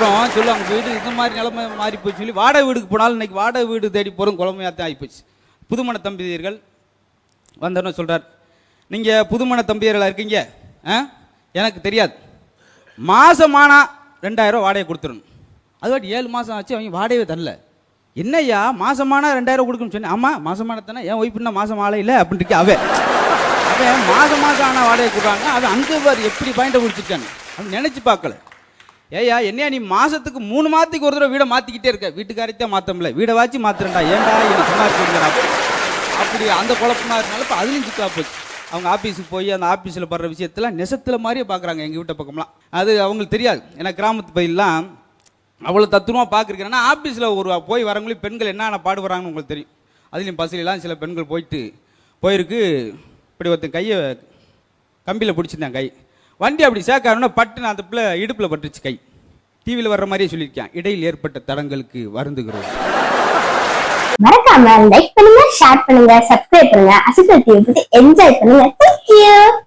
அப்புறம் சொல்லுவாங்க வீடு இந்த மாதிரி நிலைமை மாறி போச்சு சொல்லி வாடகை வீடுக்கு போனாலும் இன்னைக்கு வாடகை வீடு தேடி போகிறோம் குழம்பையாக தான் ஆகிப்போச்சு புதுமண தம்பதியர்கள் வந்தோன்னு சொல்கிறார் நீங்கள் புதுமண தம்பியர்களாக இருக்கீங்க? ஆ? எனக்கு தெரியாது. மாதமானா ரெண்டாயிரம் வாடகை கொடுத்துடணும். அது வாட்டி ஏழு மாதம் ஆச்சு அவங்க வாடகையே தரல. என்னய்யா மாதமானா ரெண்டாயிரம் கொடுக்கணும்னு சொன்னேன் ஆமாம் மாதமானத்தானே தானே என் ஒய்ஃப்னா மாதம் ஆளை இல்லை அப்படின்னு இருக்கே அவன். அவன் மாதம் மாதம் ஆனால் வாடகை கொடுக்குறாங்க அவன் அங்கே பாரு எப்படி பாயிண்ட்டை குடிச்சிருக்காங்க அவன் நினச்சி பார்க்கல. ஏய்யா என்னையா நீ மாசத்துக்கு மூணு மாதத்துக்கு ஒரு தடவை வீடை மாற்றிக்கிட்டே இருக்க? வீட்டுக்காரத்தே மாற்றமில்ல வீடை வாச்சு மாத்திரண்டா ஏன்டா என்ன சும்மா அப்படி அந்த குழப்பமா இருந்தாலும் இப்போ அதுலேயும் சிக்கலா போச்சு. அவங்க ஆஃபீஸுக்கு போய் அந்த ஆஃபீஸில் படுற விஷயத்தெல்லாம் நெசத்தில் மாதிரியே பார்க்குறாங்க எங்கள் வீட்டை பக்கம்லாம். அது அவங்களுக்கு தெரியாது. ஏன்னா கிராமத்து பயிலாம் அவ்வளோ தத்துரமாக பார்க்குறேன்னா ஆஃபீஸில் ஒரு போய் வரவங்களையும் பெண்கள் என்னென்ன பாடுபடுறாங்கன்னு உங்களுக்கு தெரியும். அதுலேயும் பஸ்ஸிலலாம் சில பெண்கள் போயிட்டு போயிருக்கு. இப்படி ஒருத்தன் கையை கம்பியில் பிடிச்சிருந்தேன் கை. வண்டி அப்படி சேர்க்காருன்னா பட்டுன்னு அந்த பிள்ளை இடுப்பில் பட்டுச்சு கை. டிவியில் வர்ற மாதிரியே சொல்லியிருக்கேன். இடையில் ஏற்பட்ட தடங்களுக்கு வருந்துகிறோம். மறக்காம லைக் பண்ணுங்க ஷேர் பண்ணுங்க சப்ஸ்கிரைப் பண்ணுங்க. அசிஸ்டன்ட் டிவி என்ஜாய் பண்ணுங்க. Thank you